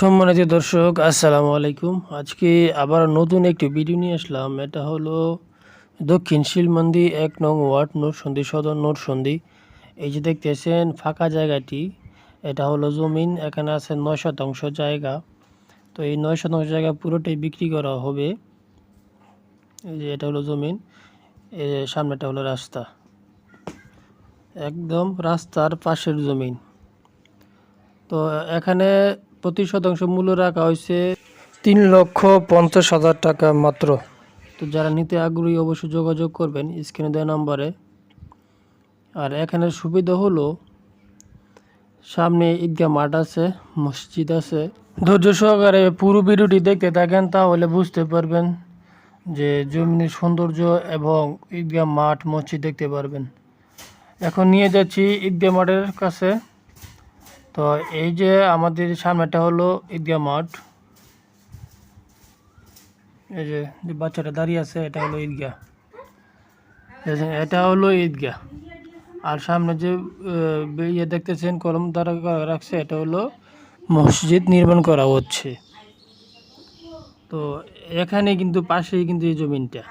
সম্মানিত দর্শক, আসসালামু আলাইকুম। আজকে আবার নতুন একটি ভিডিও নিয়ে আসলাম। এটা হলো দক্ষিণ শিলমন্দি এক নং ওয়ার্ড নোটসন্দি সদর নোটসন্দি এই যে দেখতেছেন, ফাঁকা জায়গাটি। এটা হলো জমিন, এখানে আছে নয় শতাংশ জায়গা। তো এই নয় শতাংশ জায়গা পুরোটাই বিক্রি করা হবে। এই যে এটা হলো জমিন সামনেটা হলো রাস্তা। একদম রাস্তার পাশের জমিন। তো এখানে প্রতি শতাংশ মূল্য রাখা হয়েছে। তিন লক্ষ পঞ্চাশ হাজার টাকা মাত্র। তো যারা নিতে আগ্রহী অবশ্যই যোগাযোগ করবেন স্ক্রিনে দেওয়া নম্বরে। আর এখানে সুবিধা হলো সামনে ঈদগাহ মাঠ আছে মসজিদ আছে। ধৈর্য সহকারে পুরো ভিডিওটি দেখতে থাকেন তাহলে বুঝতে পারবেন যে জমিনের সৌন্দর্য এবং ঈদগাহ মাঠ মসজিদ দেখতে পারবেন। এখন নিয়ে যাচ্ছি ঈদগাহ মাঠের কাছে। তো এই যে আমাদের সামনেটা হলো ঈদগাহ মাঠ। এই যে বাচ্চাটা দাঁড়িয়ে আছে, এটা হলো ঈদগাহ। এটা হলো ঈদগাহ। আর সামনে যে ইয়ে দেখতেছেন, কলম দ্বারা রাখছে, এটা হলো মসজিদ নির্মাণ করা হচ্ছে। তো এখানে কিন্তু পাশেই কিন্তু এই জমিনটা।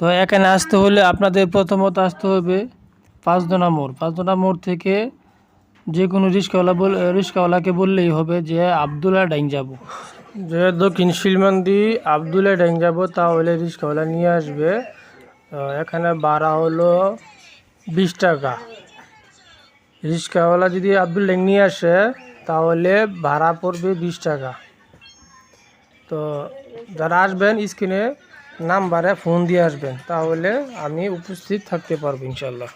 তো এখানে আসতে হলে আপনাদের প্রথমত আসতে হবে পাঁচদোনা মোড়। পাঁচদোনা মোড় থেকে যে কোনো রিক্সাওয়ালা বল রিক্সাওয়ালাকে বললেই হবে যে আবদুল্লা ডাইং যাব। যে দক্ষিণ শিলমন্দি আবদুল্লা ডাইং যাব তাহলে রিক্সাওয়ালা নিয়ে আসবে এখানে ভাড়া হলো বিশ টাকা। রিক্সাওয়ালা যদি আব্দুল ডাইং নিয়ে আসে, তাহলে ভাড়া পড়বে বিশ টাকা। তো যারা আসবেন স্ক্রিনে নাম্বারে ফোন দিয়ে আসবেন, তাহলে আমি উপস্থিত থাকতে পারব ইনশাল্লাহ